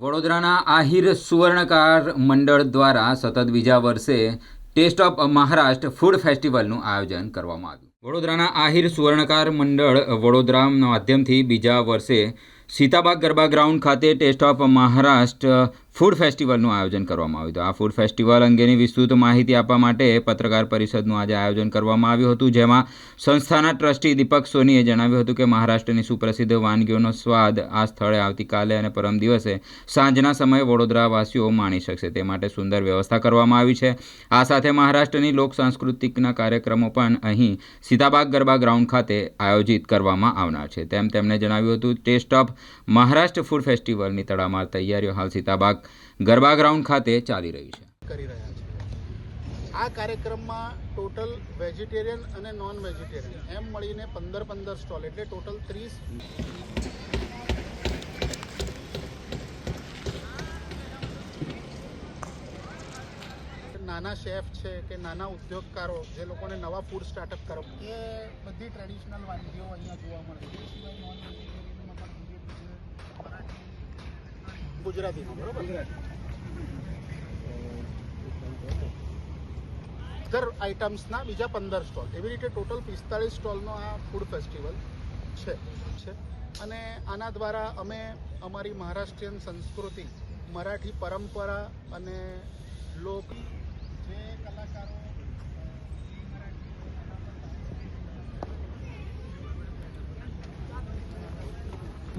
વડોદરાના આહિર સુવર્ણકાર મંડળ દ્વારા સતત બીજા વર્ષે ટેસ્ટ ઓફ મહારાષ્ટ્ર ફૂડ ફેસ્ટિવલનું આયોજન કરવામાં આવ્યું. વડોદરાના આહિર સુવર્ણકાર મંડળ વડોદરાના માધ્યમથી બીજા વર્ષે સીતાબાગ ગરબા ગ્રાઉન્ડ ખાતે ટેસ્ટ ઓફ મહારાષ્ટ્ર ફૂડ ફેસ્ટિવલનું આયોજન કરવામાં આવ્યું હતું. આ ફૂડ ફેસ્ટિવલ અંગેની વિસ્તૃત માહિતી આપવા માટે પત્રકાર પરિષદનું આજે આયોજન કરવામાં આવ્યું હતું, જેમાં સંસ્થાના ટ્રસ્ટી દીપક સોનીએ જણાવ્યું હતું કે મહારાષ્ટ્રની સુપ્રસિદ્ધ વાનગીઓનો સ્વાદ આ સ્થળે આવતીકાલે અને પરમ દિવસે સાંજના સમયે વડોદરાવાસીઓ માણી શકશે. તે માટે સુંદર વ્યવસ્થા કરવામાં આવી છે. આ સાથે મહારાષ્ટ્રની લોક સાંસ્કૃતિકના કાર્યક્રમો પણ અહીં સીતાબાગ ગરબા ગ્રાઉન્ડ ખાતે આયોજિત કરવામાં આવનાર છે. તેમ તેમણે જણાવ્યું હતું, ટેસ્ટ ઓફ મહારાષ્ટ્ર ફૂડ ફેસ્ટિવલની તડામાર તૈયારીઓ હાલ સીતાબાગ ગરબા ગ્રાઉન્ડ ખાતે ચાલી રહી છે. કરી રહ્યા છે. આ કાર્યક્રમમાં ટોટલ વેજીટેરિયન અને નોન વેજીટેરિયન એમ મળીને પંદર પંદર સ્ટોલ એટલે ટોટલ ત્રીસ નાના શેફ છે કે નાના ઉદ્યોગકારો જે લોકોને નવા ફૂડ સ્ટાર્ટઅપ કરો, એ બધી ટ્રેડિશનલ વાનગીઓ અહીંયા જોવા મળે છે. ગુજરાતીમાં બરોબર? અધર આઇટમ્સના બીજા પંદર સ્ટોલ એવી રીતે ટોટલ પિસ્તાળીસ સ્ટોલનો આ ફૂડ ફેસ્ટિવલ છે છે. અને આના દ્વારા અમે અમારી મહારાષ્ટ્રીયન સંસ્કૃતિ, મરાઠી પરંપરા અને લોક જે કલાકારો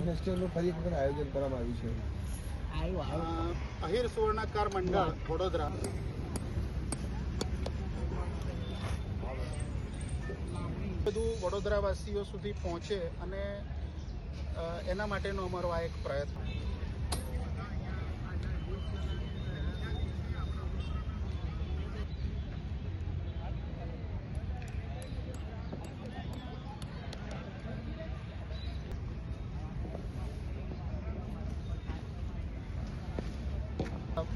ફેસ્ટિવલનું ફરી એક આયોજન કરવામાં આવ્યું છે. અહિર સુવર્ણકાર મંડળ વડોદરા. બધું વડોદરાવાસીઓ સુધી પહોંચે અને એના માટેનો અમારો આ એક પ્રયત્ન.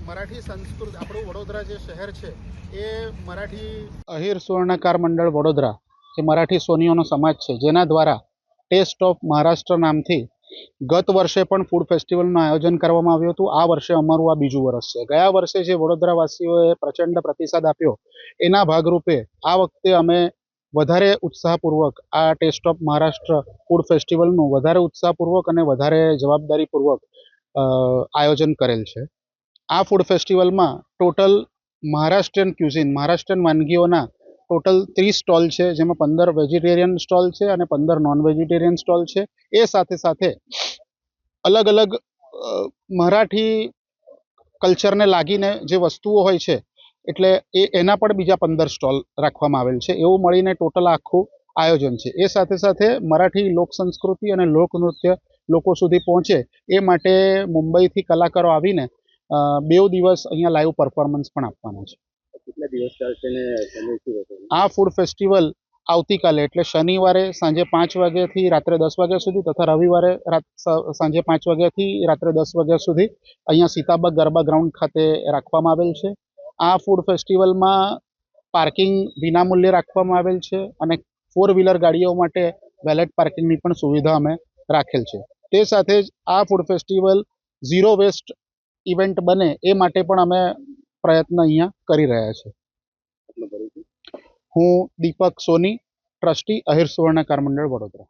મરાઠી સંસ્કૃત, આપણું વડોદરા જે શહેર છે, એ મરાઠી અહીર સુવર્ણકાર મંડળ વડોદરા, એ મરાઠી સોનીઓનો સમાજ છે. જેના દ્વારા ટેસ્ટ ઓફ મહારાષ્ટ્ર નામથી ગત વર્ષે પણ ફૂડ ફેસ્ટિવલનું આયોજન કરવામાં આવ્યું હતું. આ વર્ષે અમારું આ બીજું વર્ષ છે. ગયા વર્ષે જે વડોદરાવાસીઓએ પ્રચંડ પ્રતિસાદ આપ્યો, એના ભાગરૂપે આ વખતે અમે વધારે ઉત્સાહપૂર્વક આ ટેસ્ટ ઓફ મહારાષ્ટ્ર ફૂડ ફેસ્ટિવલનું વધારે ઉત્સાહપૂર્વક અને વધારે જવાબદારીપૂર્વક આયોજન કરેલ છે. આ ફૂડ ફેસ્ટિવલમાં ટોટલ મહારાષ્ટ્રીયન ક્યુઝિન મહારાષ્ટ્રીયન વાનગીઓના ટોટલ ત્રીસ સ્ટોલ છે, જેમાં પંદર વેજીટેરિયન સ્ટોલ છે અને પંદર નોન વેજીટેરિયન સ્ટોલ છે. એ સાથે સાથે અલગ અલગ મરાઠી કલ્ચરને લાગીને જે વસ્તુઓ હોય છે, એટલે એ, એના પણ બીજા પંદર સ્ટોલ રાખવામાં આવેલ છે. એવું મળીને ટોટલ આખું આયોજન છે. એ સાથે સાથે મરાઠી લોક સંસ્કૃતિ અને લોકનૃત્ય લોકો સુધી પહોંચે એ માટે મુંબઈથી કલાકારો આવીને અ, બેવ દિવસ અહીંયા લાઈવ પરફોર્મન્સ પણ આપવાના છે. કેટલા દિવસ ચાલશે આ ફૂડ ફેસ્ટિવલ આવતીકાલે એટલે શનિવારે સાંજે પાંચ વાગ્યાથી રાત્રે દસ વાગ્યા સુધી તથા રવિવારે સાંજે પાંચ વાગ્યાથી રાત્રે દસ વાગ્યા સુધી અહીંયા સીતાબાગ ગરબા ગ્રાઉન્ડ ખાતે રાખવામાં આવેલ છે. આ ફૂડ ફેસ્ટિવલમાં પાર્કિંગ વિનામૂલ્યે રાખવામાં આવેલ છે અને ફોર વ્હીલર ગાડીઓ માટે વેલેટ પાર્કિંગની પણ સુવિધા અમે રાખેલ છે. તે સાથે જ આ food festival zero waste event બને એ માટે પણ અમે પ્રયત્ન અહીંયા કરી રહ્યા છીએ. હું દીપક સોની ટ્રસ્ટી અહિર સુવર્ણ મંડળ વડોદરા.